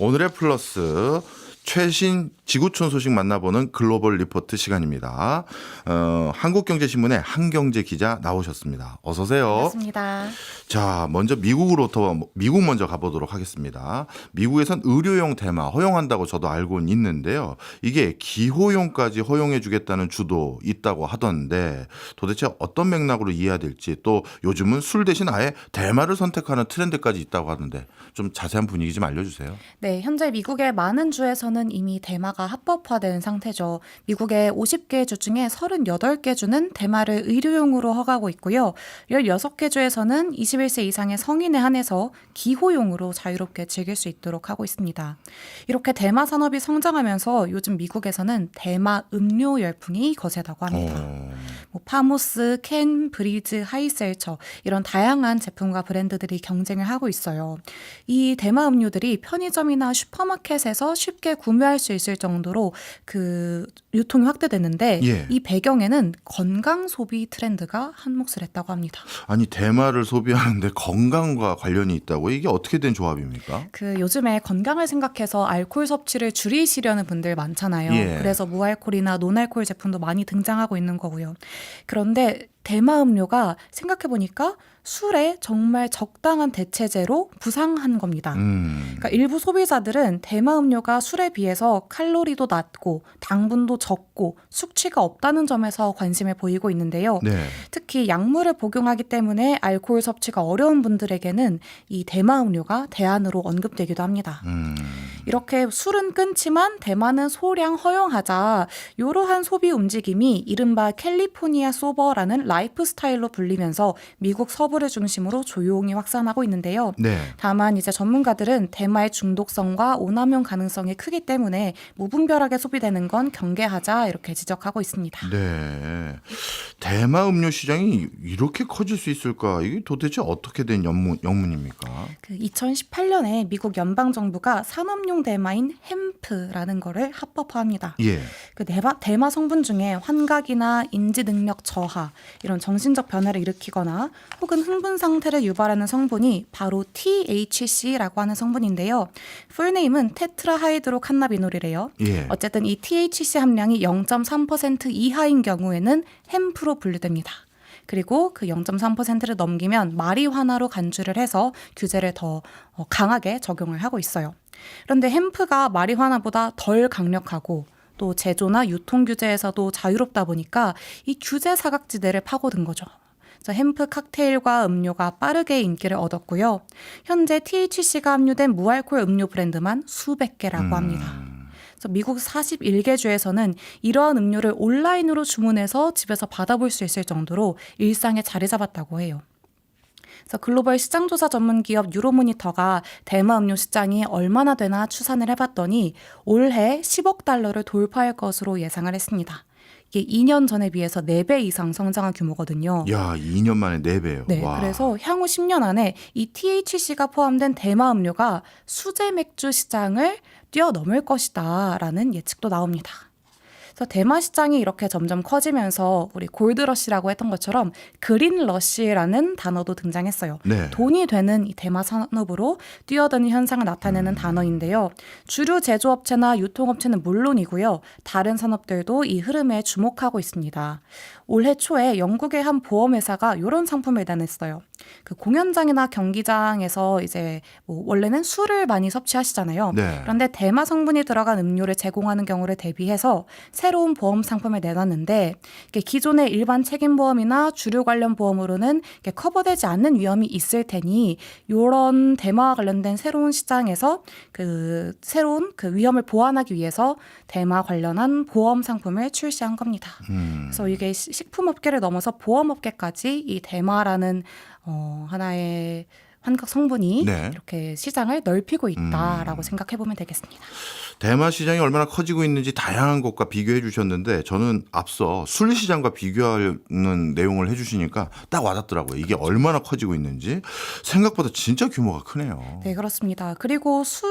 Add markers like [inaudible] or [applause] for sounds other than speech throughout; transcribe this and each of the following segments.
오늘의 플러스 최신 지구촌 소식 만나보는 글로벌 리포트 시간입니다. 어, 한국경제신문의 한경제 기자 나오셨습니다. 어서 오세요. 반갑습니다. 자, 먼저 미국으로부터 미국 먼저 가보도록 하겠습니다. 미국에선 의료용 대마 허용한다고 저도 알고는 있는데요. 이게 기호용까지 허용해주겠다는 주도 있다고 하던데 도대체 어떤 맥락으로 이해해야 될지 또 요즘은 술 대신 아예 대마를 선택하는 트렌드까지 있다고 하는데 좀 자세한 분위기 좀 알려주세요. 네, 현재 미국의 많은 주에서는 이미 대마가 합법화된 상태죠. 미국의 50개 주 중에 38개 주는 대마를 의료용으로 허가하고 있고요. 16개 주에서는 21세 이상의 성인에 한해서 기호용으로 자유롭게 즐길 수 있도록 하고 있습니다. 이렇게 대마 산업이 성장하면서 요즘 미국에서는 대마 음료 열풍이 거세다고 합니다. 어, 뭐 파모스, 캔, 브리즈, 하이셀처 이런 다양한 제품과 브랜드들이 경쟁을 하고 있어요. 이 대마 음료들이 편의점이나 슈퍼마켓에서 쉽게 구매할 수 있을 정도로 그 유통이 확대됐는데 예. 이 배경에는 건강 소비 트렌드가 한몫을 했다고 합니다. 아니 대마를 소비하는데 건강과 관련이 있다고 이게 어떻게 된 조합입니까? 그 요즘에 건강을 생각해서 알코올 섭취를 줄이시려는 분들 많잖아요. 예. 그래서 무알콜이나 노알콜 제품도 많이 등장하고 있는 거고요. 그런데 대마 음료가 생각해 보니까 술에 정말 적당한 대체제로 부상한 겁니다. 음, 그러니까 일부 소비자들은 대마 음료가 술에 비해서 칼로리도 낮고 당분도 적고 숙취가 없다는 점에서 관심을 보이고 있는데요. 네. 특히 약물을 복용하기 때문에 알코올 섭취가 어려운 분들에게는 이 대마 음료가 대안으로 언급되기도 합니다. 음, 이렇게 술은 끊지만 대마는 소량 허용하자 이러한 소비 움직임이 이른바 캘리포니아 소버라는 라이프 스타일로 불리면서 미국 서부를 중심으로 조용히 확산하고 있는데요. 네. 다만 이제 전문가들은 대마의 중독성과 오남용 가능성이 크기 때문에 무분별하게 소비되는 건 경계하자 이렇게 지적하고 있습니다. 네. 대마 음료 시장이 이렇게 커질 수 있을까? 이게 도대체 어떻게 된 영문, 영문입니까? 그 2018년에 미국 연방 정부가 산업 용 대마인 햄프라는 거를 합법화합니다. 예. 그 대마, 대마 성분 중에 환각이나 인지 능력 저하 이런 정신적 변화를 일으키거나 혹은 흥분 상태를 유발하는 성분이 바로 THC라고 하는 성분인데요. 풀네임은 테트라하이드로 칸나비놀이래요. 예. 어쨌든 이 THC 함량이 0.3% 이하인 경우에는 햄프로 분류됩니다. 그리고 그 0.3%를 넘기면 마리화나로 간주를 해서 규제를 더 어, 강하게 적용을 하고 있어요. 그런데 햄프가 마리화나보다 덜 강력하고 또 제조나 유통 규제에서도 자유롭다 보니까 이 규제 사각지대를 파고든 거죠. 햄프 칵테일과 음료가 빠르게 인기를 얻었고요. 현재 THC가 함유된 무알콜 음료 브랜드만 수백 개라고 합니다. 그래서 미국 41개 주에서는 이러한 음료를 온라인으로 주문해서 집에서 받아볼 수 있을 정도로 일상에 자리 잡았다고 해요. 그래서 글로벌 시장조사 전문 기업 유로모니터가 대마 음료 시장이 얼마나 되나 추산을 해봤더니 올해 10억 달러를 돌파할 것으로 예상을 했습니다. 이게 2년 전에 비해서 4배 이상 성장한 규모거든요. 야, 2년 만에 4배요. 네, 그래서 향후 10년 안에 이 THC가 포함된 대마 음료가 수제 맥주 시장을 뛰어넘을 것이다라는 예측도 나옵니다. 그래서 대마 시장이 이렇게 점점 커지면서 우리 골드러시라고 했던 것처럼 그린러시라는 단어도 등장했어요. 네. 돈이 되는 이 대마 산업으로 뛰어드는 현상을 나타내는 단어인데요. 주류 제조업체나 유통업체는 물론이고요. 다른 산업들도 이 흐름에 주목하고 있습니다. 올해 초에 영국의 한 보험회사가 이런 상품을 내냈어요. 그 공연장이나 경기장에서 이제 뭐 원래는 술을 많이 섭취하시잖아요. 네. 그런데 대마 성분이 들어간 음료를 제공하는 경우를 대비해서 새로운 보험 상품을 내놨는데 기존의 일반 책임 보험이나 주류 관련 보험으로는 커버되지 않는 위험이 있을 테니 이런 대마와 관련된 새로운 시장에서 그 새로운 그 위험을 보완하기 위해서 대마 관련한 보험 상품을 출시한 겁니다. 음. 그래서 이게 시- 식품업계를 넘어서 보험업계까지 이 대마라는 어, 하나의 환각 성분이 네. 음. 이렇게 시장을 넓히고 있다라고 생각해 보면 되겠습니다. 대마 시장이 얼마나 커지고 있는지 다양한 곳과 비교해 주셨는데 저는 앞서 술 시장과 비교하는 내용을 해 주시니까 딱 와닿더라고요. 이게 얼마나 커지고 있는지 생각보다 진짜 규모가 크네요. 네, 그렇습니다. 그리고 술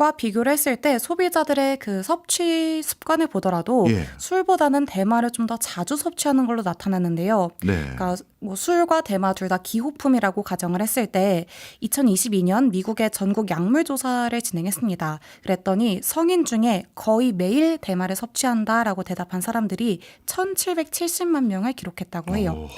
과 비교를 했을 때 소비자들의 그 섭취 습관을 보더라도 예. 술보다는 대마를 좀 더 자주 섭취하는 걸로 나타났는데요. 네. 그러니까 뭐 술과 대마 둘 다 기호품이라고 가정을 했을 때 2022년 미국의 전국 약물 조사를 진행했습니다. 그랬더니 성인 중에 거의 매일 대마를 섭취한다라고 대답한 사람들이 1,770만 명을 기록했다고 해요. 오,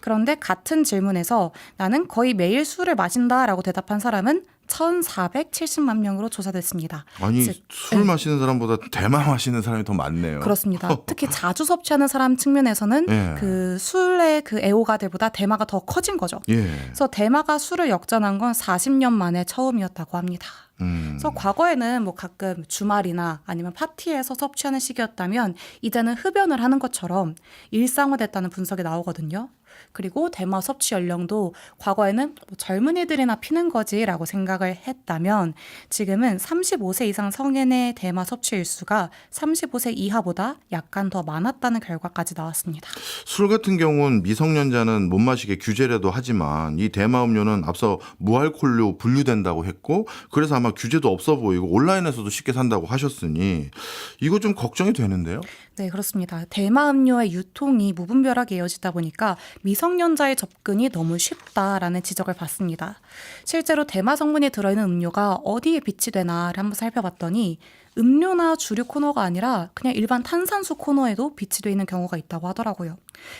그런데 같은 질문에서 나는 거의 매일 술을 마신다라고 대답한 사람은 1,470만 명으로 조사됐습니다. 아니 즉, 술 네. 마시는 사람보다 대마 마시는 사람이 더 많네요. 그렇습니다. [laughs] 특히 자주 섭취하는 사람 측면에서는 예. 그 술의 그 애호가들보다 대마가 더 커진 거죠. 예. 그래서 대마가 술을 역전한 건 40년 만에 처음이었다고 합니다. 음. 그래서 과거에는 뭐 가끔 주말이나 아니면 파티에서 섭취하는 시기였다면 이제는 흡연을 하는 것처럼 일상화됐다는 분석이 나오거든요. 그리고 대마 섭취 연령도 과거에는 뭐 젊은이들이나 피는 거지라고 생각을 했다면 지금은 35세 이상 성인의 대마 섭취 일수가 35세 이하보다 약간 더 많았다는 결과까지 나왔습니다. 술 같은 경우는 미성년자는 못 마시게 규제라도 하지만 이 대마 음료는 앞서 무알콜로 분류된다고 했고 그래서 아마 규제도 없어 보이고 온라인에서도 쉽게 산다고 하셨으니 이거 좀 걱정이 되는데요. 네, 그렇습니다. 대마 음료의 유통이 무분별하게 이어지다 보니까 미성년자의 접근이 너무 쉽다라는 지적을 받습니다. 실제로 대마 성분이 들어있는 음료가 어디에 비치되나를 한번 살펴봤더니 음료나 주류 코너가 아니라 그냥 일반 탄산수 코너에도 비치되어 있는 경우가 있다고 하더라고요.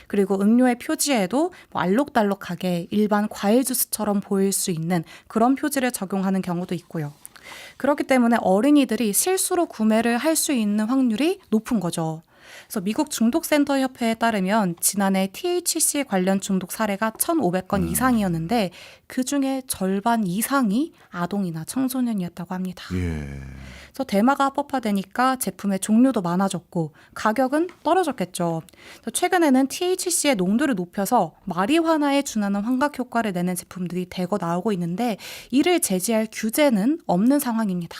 그리고 음료의 표지에도 뭐 알록달록하게 일반 과일 주스처럼 보일 수 있는 그런 표지를 적용하는 경우도 있고요. 그렇기 때문에 어린이들이 실수로 구매를 할 수 있는 확률이 높은 거죠. 그래서 미국 중독센터 협회에 따르면 지난해 THC 관련 중독 사례가 1,500건 이상이었는데 그 중에 절반 이상이 아동이나 청소년이었다고 합니다. 예. 그래서 대마가 합법화되니까 제품의 종류도 많아졌고 가격은 떨어졌겠죠. 최근에는 THC의 농도를 높여서 마리화나에 준하는 환각 효과를 내는 제품들이 대거 나오고 있는데 이를 제지할 규제는 없는 상황입니다.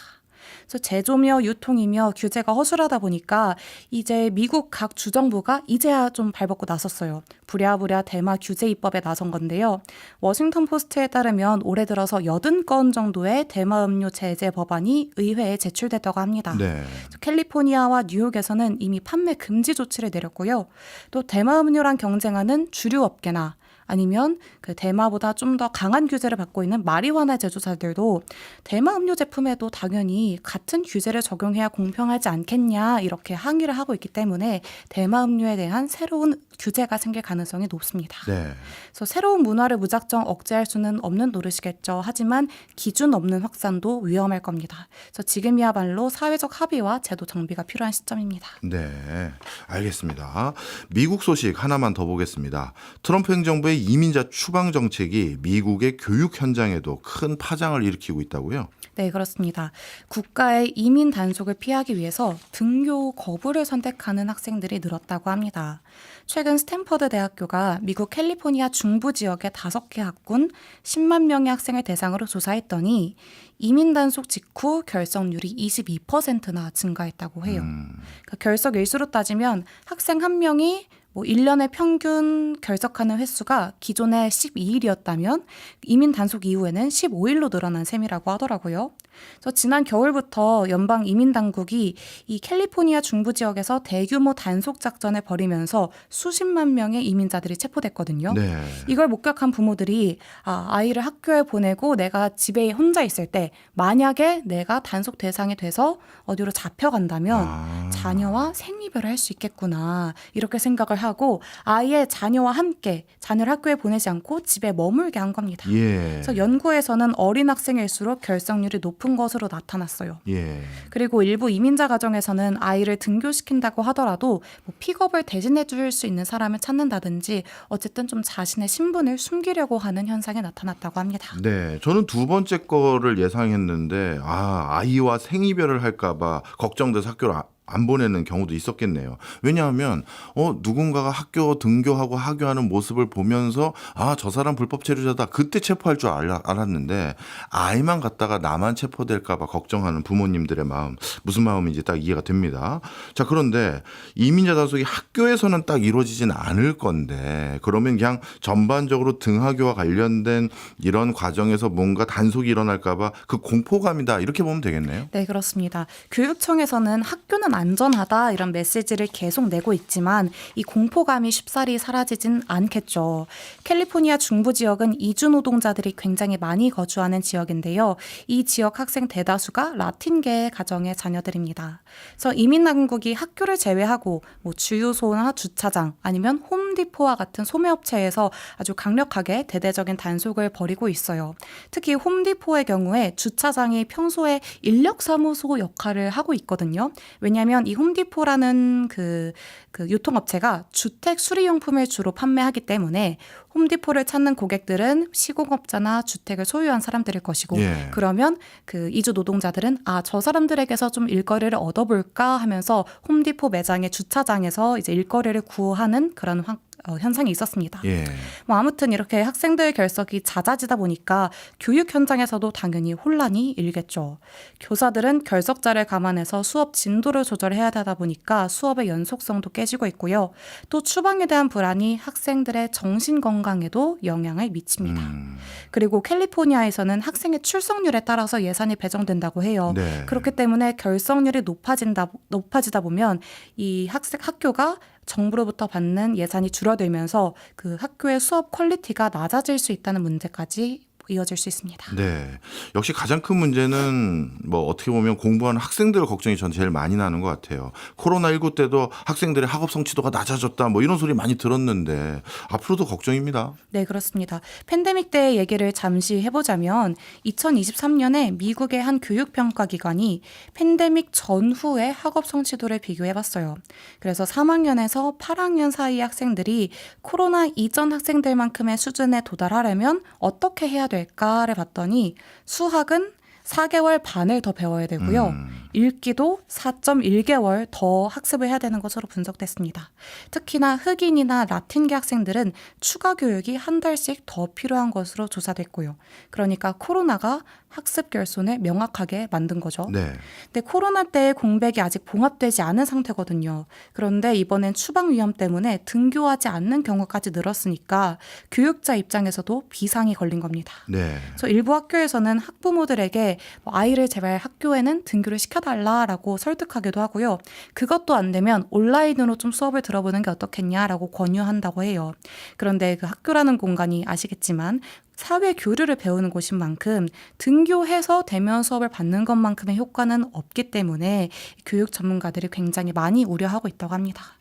그래서 제조며 유통이며 규제가 허술하다 보니까 이제 미국 각 주정부가 이제야 좀 발벗고 나섰어요. 부랴부랴 대마 규제 입법에 나선 건데요. 워싱턴 포스트에 따르면 올해 들어서 80건 정도의 대마 음료 제재 법안이 의회에 제출됐다고 합니다. 네. 캘리포니아와 뉴욕에서는 이미 판매 금지 조치를 내렸고요. 또 대마 음료랑 경쟁하는 주류 업계나 아니면 그 대마보다 좀 더 강한 규제를 받고 있는 마리화나 제조사들도 대마 음료 제품에도 당연히 같은 규제를 적용해야 공평하지 않겠냐 이렇게 항의를 하고 있기 때문에 대마 음료에 대한 새로운 규제가 생길 가능성이 높습니다. 네. 그래서 새로운 문화를 무작정 억제할 수는 없는 노릇이겠죠. 하지만 기준 없는 확산도 위험할 겁니다. 그래서 지금이야말로 사회적 합의와 제도 정비가 필요한 시점입니다. 네, 알겠습니다. 미국 소식 하나만 더 보겠습니다. 트럼프 행정부의 이민자 추방 정책이 미국의 교육 현장에도 큰 파장을 일으키고 있다고요? 네, 그렇습니다. 국가의 이민 단속을 피하기 위해서 등교 거부를 선택하는 학생들이 늘었다고 합니다. 최근 스탠퍼드 대학교가 미국 캘리포니아 중부 지역의 다섯 개 학군 10만 명의 학생을 대상으로 조사했더니 이민 단속 직후 결석률이 22%나 증가했다고 해요. 음, 그 결석 일수로 따지면 학생 한 명이 뭐 1년에 평균 결석하는 횟수가 기존에 12일이었다면 이민 단속 이후에는 15일로 늘어난 셈이라고 하더라고요. 그래서 지난 겨울부터 연방 이민 당국이 이 캘리포니아 중부 지역에서 대규모 단속 작전을 벌이면서 수십만 명의 이민자들이 체포됐거든요. 네. 이걸 목격한 부모들이 아, 아이를 학교에 보내고 내가 집에 혼자 있을 때 만약에 내가 단속 대상이 돼서 어디로 잡혀간다면 아, 자녀와 생이별을 할 수 있겠구나 이렇게 생각을 하고 아예 자녀와 함께 자녀를 학교에 보내지 않고 집에 머물게 한 겁니다. 예. 그래서 연구에서는 어린 학생일수록 결석률이 높은 것으로 나타났어요. 예. 그리고 일부 이민자 가정에서는 아이를 등교시킨다고 하더라도 뭐 픽업을 대신해 줄 수 있는 사람을 찾는다든지 어쨌든 좀 자신의 신분을 숨기려고 하는 현상이 나타났다고 합니다. 네, 저는 두 번째 거를 예상했는데 아 아이와 생이별을 할까봐 걱정돼서 학교를 아- 안 보내는 경우도 있었겠네요. 왜냐하면 어 누군가가 학교 등교하고 하교하는 모습을 보면서 아 저 사람 불법 체류자다 그때 체포할 줄 알, 알았는데 아이만 갔다가 나만 체포될까봐 걱정하는 부모님들의 마음 무슨 마음인지 딱 이해가 됩니다. 자 그런데 이민자 단속이 학교에서는 딱 이루어지진 않을 건데 그러면 그냥 전반적으로 등하교와 관련된 이런 과정에서 뭔가 단속이 일어날까봐 그 공포감이다 이렇게 보면 되겠네요. 네, 그렇습니다. 교육청에서는 학교는 안 전하다 이런 메시지를 계속 내고 있지만 이 공포감이 쉽사리 사라지진 않겠죠. 캘리포니아 중부 지역은 이주 노동자들이 굉장히 많이 거주하는 지역인데요. 이 지역 학생 대다수가 라틴계 가정의 자녀들입니다. 그래서 이민 당국이 학교를 제외하고 뭐 주유소나 주차장 아니면 홈 디포와 같은 소매업체에서 아주 강력하게 대대적인 단속을 벌이고 있어요. 특히 홈디포의 경우에 주차장이 평소에 인력사무소 역할을 하고 있거든요. 왜냐하면 이 홈디포라는 그, 그 유통업체가 주택 수리용품을 주로 판매하기 때문에 홈디포를 찾는 고객들은 시공업자나 주택을 소유한 사람들일 것이고 예. 그러면 그 이주 노동자들은 아 저 사람들에게서 좀 일거리를 얻어볼까 하면서 홈디포 매장의 주차장에서 이제 일거리를 구하는 그런 환- 어, 현상이 있었습니다. 예. 뭐 아무튼 이렇게 학생들 결석이 잦아지다 보니까 교육 현장에서도 당연히 혼란이 일겠죠. 교사들은 결석자를 감안해서 수업 진도를 조절해야 되다 보니까 수업의 연속성도 깨지고 있고요. 또 추방에 대한 불안이 학생들의 정신 건강에도 영향을 미칩니다. 음, 그리고 캘리포니아에서는 학생의 출석률에 따라서 예산이 배정된다고 해요. 네. 그렇기 때문에 결석률이 높아진다 높아지다 보면 이 학생 학교가 정부로부터 받는 예산이 줄어들면서 그 학교의 수업 퀄리티가 낮아질 수 있다는 문제까지 이어질 수 있습니다. 네. 역시 가장 큰 문제는 뭐 어떻게 보면 공부하는 학생들 걱정이 전 제일 많이 나는 것 같아요. 코로나19 때도 학생들의 학업 성취도가 낮아졌다 뭐 이런 소리 많이 들었는데 앞으로도 걱정입니다. 네, 그렇습니다. 팬데믹 때 얘기를 잠시 해보자면 2023년에 미국의 한 교육평가 기관이 팬데믹 전후의 학업 성취도를 비교해 봤어요. 그래서 3학년에서 8학년 사이 학생들이 코로나 이전 학생들만큼의 수준에 도달하려면 어떻게 해야 될까를 봤더니 수학은 4개월 반을 더 배워야 되고요. 음. 읽기도 4.1개월 더 학습을 해야 되는 것으로 분석됐습니다. 특히나 흑인이나 라틴계 학생들은 추가 교육이 한 달씩 더 필요한 것으로 조사됐고요. 그러니까 코로나가 학습 결손을 명확하게 만든 거죠. 네. 근데 코로나 때 공백이 아직 봉합되지 않은 상태거든요. 그런데 이번엔 추방 위험 때문에 등교하지 않는 경우까지 늘었으니까 교육자 입장에서도 비상이 걸린 겁니다. 네. 그래서 일부 학교에서는 학부모들에게 뭐 아이를 제발 학교에는 등교를 시켜달라라고 설득하기도 하고요. 그것도 안 되면 온라인으로 좀 수업을 들어보는 게 어떻겠냐라고 권유한다고 해요. 그런데 그 학교라는 공간이 아시겠지만 사회 교류를 배우는 곳인 만큼 등교해서 대면 수업을 받는 것만큼의 효과는 없기 때문에 교육 전문가들이 굉장히 많이 우려하고 있다고 합니다.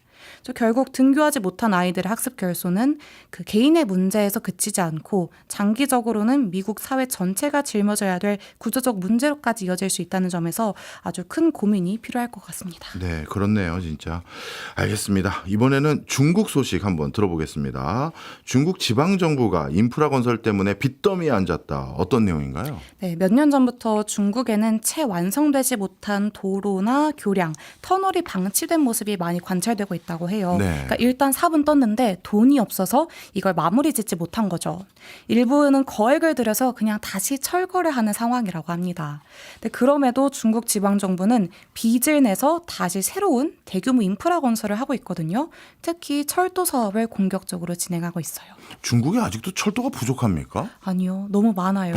결국 등교하지 못한 아이들의 학습 결손은 그 개인의 문제에서 그치지 않고 장기적으로는 미국 사회 전체가 짊어져야 될 구조적 문제로까지 이어질 수 있다는 점에서 아주 큰 고민이 필요할 것 같습니다. 네, 그렇네요, 진짜. 알겠습니다. 이번에는 중국 소식 한번 들어보겠습니다. 중국 지방 정부가 인프라 건설 때문에 빚더미에 앉았다. 어떤 내용인가요? 네, 몇 년 전부터 중국에는 채 완성되지 못한 도로나 교량, 터널이 방치된 모습이 많이 관찰되고 있다고 해요. 네. 그러니까 일단 사은 떴는데 돈이 없어서 이걸 마무리 짓지 못한 거죠. 일부는 거액을 들여서 그냥 다시 철거를 하는 상황이라고 합니다. 근데 그럼에도 중국 지방 정부는 빚을 내서 다시 새로운 대규모 인프라 건설을 하고 있거든요. 특히 철도 사업을 공격적으로 진행하고 있어요. 중국이 아직도 철도가 부족합니까? 아니요, 너무 많아요.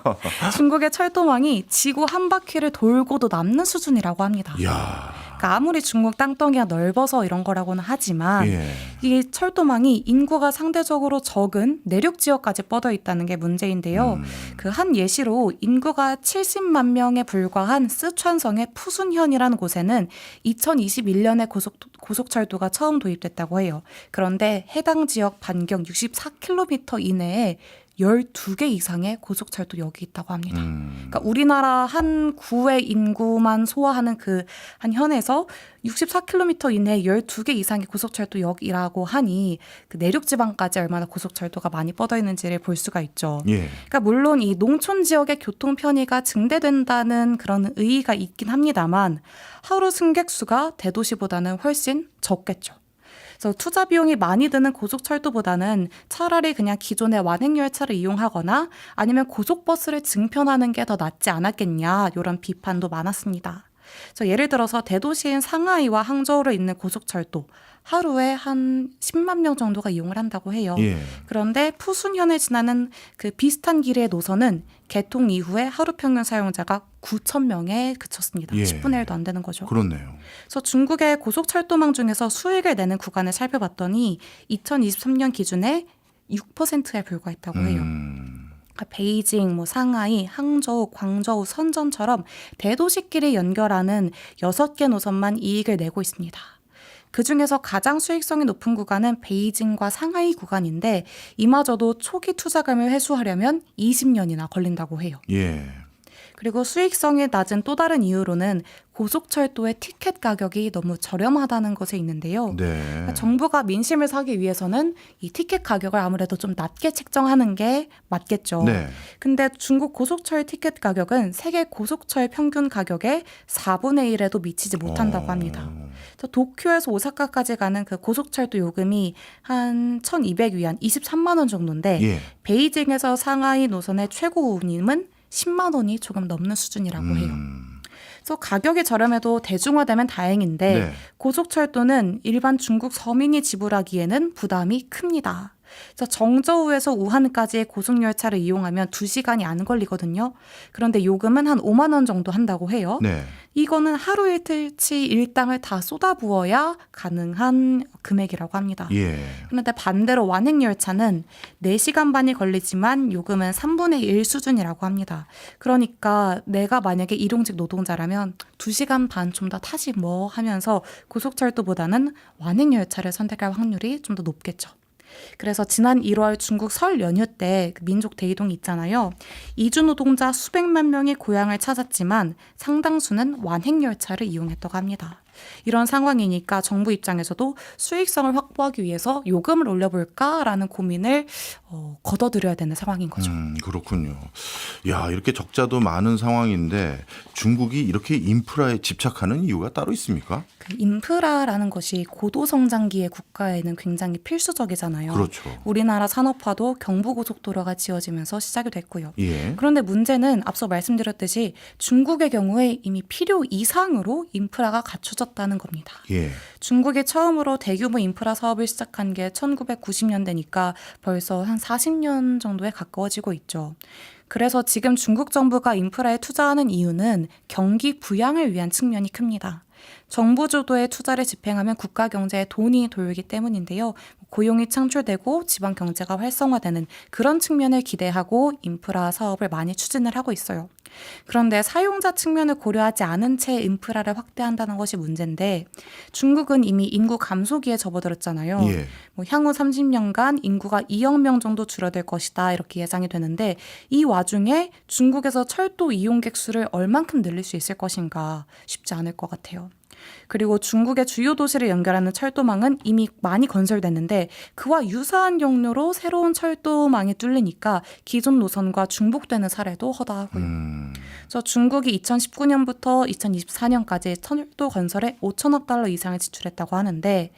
[laughs] 중국의 철도망이 지구 한 바퀴를 돌고도 남는 수준이라고 합니다. 이야. 그러니까 아무리 중국 땅덩이가 넓어서 이런 거라고는 하지만 예. 이 철도망이 인구가 상대적으로 적은 내륙 지역까지 뻗어 있다는 게 문제인데요. 음. 그한 예시로 인구가 70만 명에 불과한 쓰촨성의 푸순현이라는 곳에는 2021년에 고속 고속철도가 처음 도입됐다고 해요. 그런데 해당 지역 반경 64km 이내에 12개 이상의 고속철도역이 있다고 합니다. 음. 그러니까 우리나라 한 구의 인구만 소화하는 그 한 현에서 64km 이내에 12개 이상의 고속철도역이라고 하니 그 내륙 지방까지 얼마나 고속철도가 많이 뻗어 있는지를 볼 수가 있죠. 예. 그러니까 물론 이 농촌 지역의 교통 편의가 증대된다는 그런 의의가 있긴 합니다만 하루 승객 수가 대도시보다는 훨씬 적겠죠. 그래서 투자 비용이 많이 드는 고속철도보다는 차라리 그냥 기존의 완행 열차를 이용하거나 아니면 고속버스를 증편하는 게 더 낫지 않았겠냐 이런 비판도 많았습니다. 예를 들어서 대도시인 상하이와 항저우를 잇는 고속철도 하루에 한 10만 명 정도가 이용을 한다고 해요. 예. 그런데 푸순현을 지나는 그 비슷한 길의 노선은 개통 이후에 하루 평균 사용자가 9천 명에 그쳤습니다. 예. 10분의 1도 안 되는 거죠. 그렇네요. 그래서 중국의 고속철도망 중에서 수익을 내는 구간을 살펴봤더니 2023년 기준에 6%에 불과했다고 해요. 음. 그러니까 베이징, 뭐 상하이, 항저우, 광저우, 선전처럼 대도시끼리 연결하는 6개 노선만 이익을 내고 있습니다. 그 중에서 가장 수익성이 높은 구간은 베이징과 상하이 구간인데 이마저도 초기 투자금을 회수하려면 20년이나 걸린다고 해요. 예. 그리고 수익성이 낮은 또 다른 이유로는 고속철도의 티켓 가격이 너무 저렴하다는 것에 있는데요. 네. 그러니까 정부가 민심을 사기 위해서는 이 티켓 가격을 아무래도 좀 낮게 책정하는 게 맞겠죠. 네. 근데 중국 고속철 티켓 가격은 세계 고속철 평균 가격의 4분의 1에도 미치지 못한다고 어. 합니다. 그래서 도쿄에서 오사카까지 가는 그 고속철도 요금이 한 1,200위안, 23만 원 정도인데 예. 베이징에서 상하이 노선의 최고 운임은 10만 원이 조금 넘는 수준이라고 해요. 음. 그래서 가격이 저렴해도 대중화되면 다행인데 네. 고속철도는 일반 중국 서민이 지불하기에는 부담이 큽니다. 그래서 정저우에서 우한까지의 고속열차를 이용하면 2시간이 안 걸리거든요. 그런데 요금은 한 5만 원 정도 한다고 해요. 네. 이거는 하루 이틀치 일당을 다 쏟아부어야 가능한 금액이라고 합니다. 예. 그런데 반대로 완행열차는 4시간 반이 걸리지만 요금은 3분의 1 수준이라고 합니다. 그러니까 내가 만약에 일용직 노동자라면 2시간 반 좀 더 타지 뭐 하면서 고속철도보다는 완행열차를 선택할 확률이 좀 더 높겠죠. 그래서 지난 1월 중국 설 연휴 때그 민족 대이동이 있잖아요. 이주 노동자 수백만 명이 고향을 찾았지만 상당수는 완행 열차를 이용했다고 합니다. 이런 상황이니까 정부 입장에서도 수익성을 확보하기 위해서 요금을 올려볼까라는 고민을 어, 걷어들여야 되는 상황인 거죠. 음, 그렇군요. 야, 이렇게 적자도 많은 상황인데 중국이 이렇게 인프라에 집착하는 이유가 따로 있습니까? 그 인프라라는 것이 고도 성장기의 국가에는 굉장히 필수적이잖아요. 그렇죠. 우리나라 산업화도 경부고속도로가 지어지면서 시작이 됐고요. 예. 그런데 문제는 앞서 말씀드렸듯이 중국의 경우에 이미 필요 이상으로 인프라가 갖춰 졌다는 겁니다. 예. 중국이 처음으로 대규모 인프라 사업을 시작한 게 1990년대니까 벌써 한 40년 정도에 가까워지고 있죠. 그래서 지금 중국 정부가 인프라에 투자하는 이유는 경기 부양을 위한 측면이 큽니다. 정부 주도의 투자를 집행하면 국가 경제에 돈이 돌기 때문인데요. 고용이 창출되고 지방 경제가 활성화되는 그런 측면을 기대하고 인프라 사업을 많이 추진을 하고 있어요. 그런데 사용자 측면을 고려하지 않은 채 인프라를 확대한다는 것이 문제인데 중국은 이미 인구 감소기에 접어들었잖아요. 예. 뭐 향후 30년간 인구가 2억 명 정도 줄어들 것이다 이렇게 예상이 되는데 이 와중에 중국에서 철도 이용객 수를 얼만큼 늘릴 수 있을 것인가 쉽지 않을 것 같아요. 그리고 중국의 주요 도시를 연결하는 철도망은 이미 많이 건설됐는데 그와 유사한 경로로 새로운 철도망이 뚫리니까 기존 노선과 중복되는 사례도 허다하고요. 음. 그래서 중국이 2019년부터 2024년까지 철도 건설에 5천억 달러 이상을 지출했다고 하는데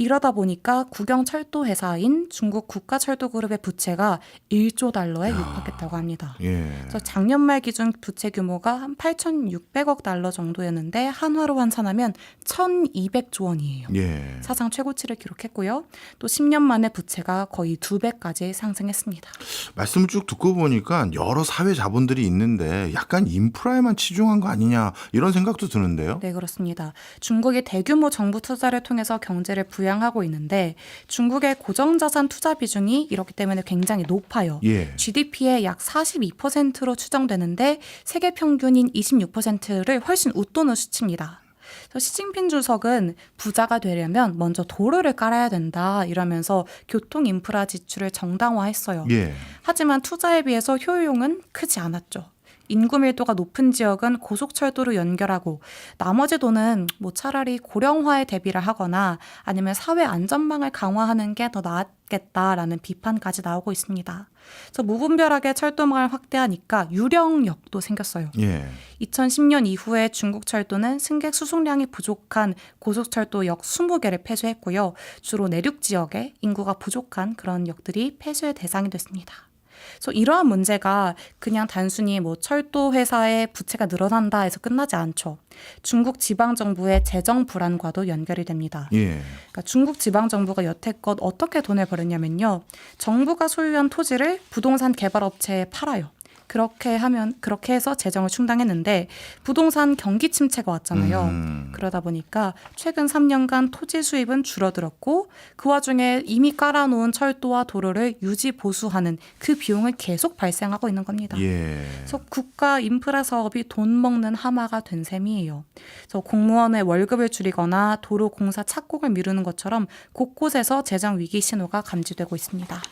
이러다 보니까 국영 철도 회사인 중국 국가철도그룹의 부채가 1조 달러에 육박했다고 합니다. 예. 그래서 작년 말 기준 부채 규모가 한 8,600억 달러 정도였는데 한화로 환산하면 1,200조 원이에요. 예. 사상 최고치를 기록했고요. 또 10년 만에 부채가 거의 두 배까지 상승했습니다. 말씀을 쭉 듣고 보니까 여러 사회 자본들이 있는데 약간 인프라에만 치중한 거 아니냐 이런 생각도 드는데요. 네, 그렇습니다. 중국이 대규모 정부 투자를 통해서 경제를 부양 하고 있는데 중국의 고정자산 투자 비중이 이렇기 때문에 굉장히 높아요. 예. GDP의 약 42%로 추정되는데 세계 평균인 26%를 훨씬 웃도는 수치입니다. 시진핑 주석은 부자가 되려면 먼저 도로를 깔아야 된다 이러면서 교통 인프라 지출을 정당화했어요. 예. 하지만 투자에 비해서 효용은 크지 않았죠. 인구 밀도가 높은 지역은 고속철도로 연결하고 나머지 돈은 뭐 차라리 고령화에 대비를 하거나 아니면 사회 안전망을 강화하는 게더 낫겠다라는 비판까지 나오고 있습니다. 그래서 무분별하게 철도망을 확대하니까 유령역도 생겼어요. 예. 2010년 이후에 중국 철도는 승객 수송량이 부족한 고속철도역 20개를 폐쇄했고요. 주로 내륙 지역에 인구가 부족한 그런 역들이 폐쇄의 대상이 됐습니다. 그래서 이러한 문제가 그냥 단순히 뭐 철도 회사의 부채가 늘어난다 해서 끝나지 않죠. 중국 지방 정부의 재정 불안과도 연결이 됩니다. 예. 그러니까 중국 지방 정부가 여태껏 어떻게 돈을 벌었냐면요. 정부가 소유한 토지를 부동산 개발 업체에 팔아요. 그렇게 하면 그렇게 해서 재정을 충당했는데 부동산 경기 침체가 왔잖아요. 음. 그러다 보니까 최근 3년간 토지 수입은 줄어들었고 그 와중에 이미 깔아놓은 철도와 도로를 유지 보수하는 그 비용은 계속 발생하고 있는 겁니다. 예. 그래서 국가 인프라 사업이 돈 먹는 하마가 된 셈이에요. 그래서 공무원의 월급을 줄이거나 도로 공사 착공을 미루는 것처럼 곳곳에서 재정 위기 신호가 감지되고 있습니다.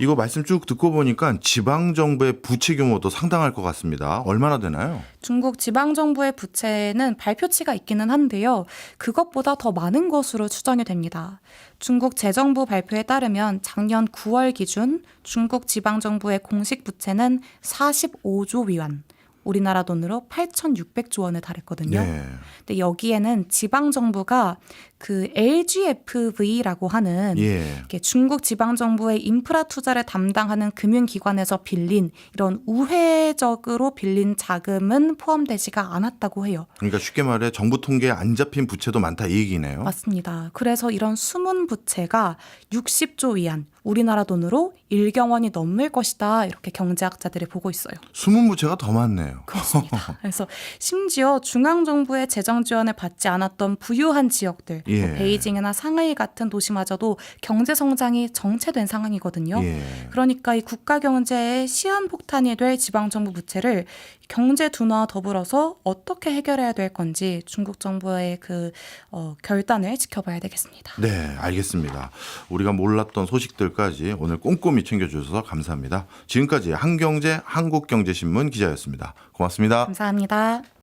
이거 말씀 쭉 듣고 보니까 지방 정부의 부채 규모도 상당할 것 같습니다. 얼마나 되나요? 중국 지방 정부의 부채는 발표치가 있기는 한데요. 그것보다 더 많은 것으로 추정이 됩니다. 중국 재정부 발표에 따르면 작년 9월 기준 중국 지방 정부의 공식 부채는 45조 위안, 우리나라 돈으로 8,600조 원에 달했거든요. 네. 근데 여기에는 지방 정부가 그 LGFV라고 하는 예. 중국 지방 정부의 인프라 투자를 담당하는 금융기관에서 빌린 이런 우회적으로 빌린 자금은 포함되지가 않았다고 해요. 그러니까 쉽게 말해 정부 통계에 안 잡힌 부채도 많다 이 얘기네요. 맞습니다. 그래서 이런 숨은 부채가 60조 위안, 우리나라 돈으로 1경 원이 넘을 것이다. 이렇게 경제학자들이 보고 있어요. 숨은 부채가 더 많네요. 그렇습니다. [laughs] 그래서 심지어 중앙 정부의 재정 지원을 받지 않았던 부유한 지역들, 예. 뭐 베이징이나 상하이 같은 도시마저도 경제 성장이 정체된 상황이거든요. 예. 그러니까 이 국가 경제의 시한 폭탄이 될 지방 정부 부채를 경제 둔화와 더불어서 어떻게 해결해야 될 건지 중국 정부의 그 어, 결단을 지켜봐야 되겠습니다. 네, 알겠습니다. 우리가 몰랐던 소식들 까지 오늘 꼼꼼히 챙겨주셔서 감사합니다. 지금까지 한경제 한국경제신문 기자였습니다. 고맙습니다. 감사합니다.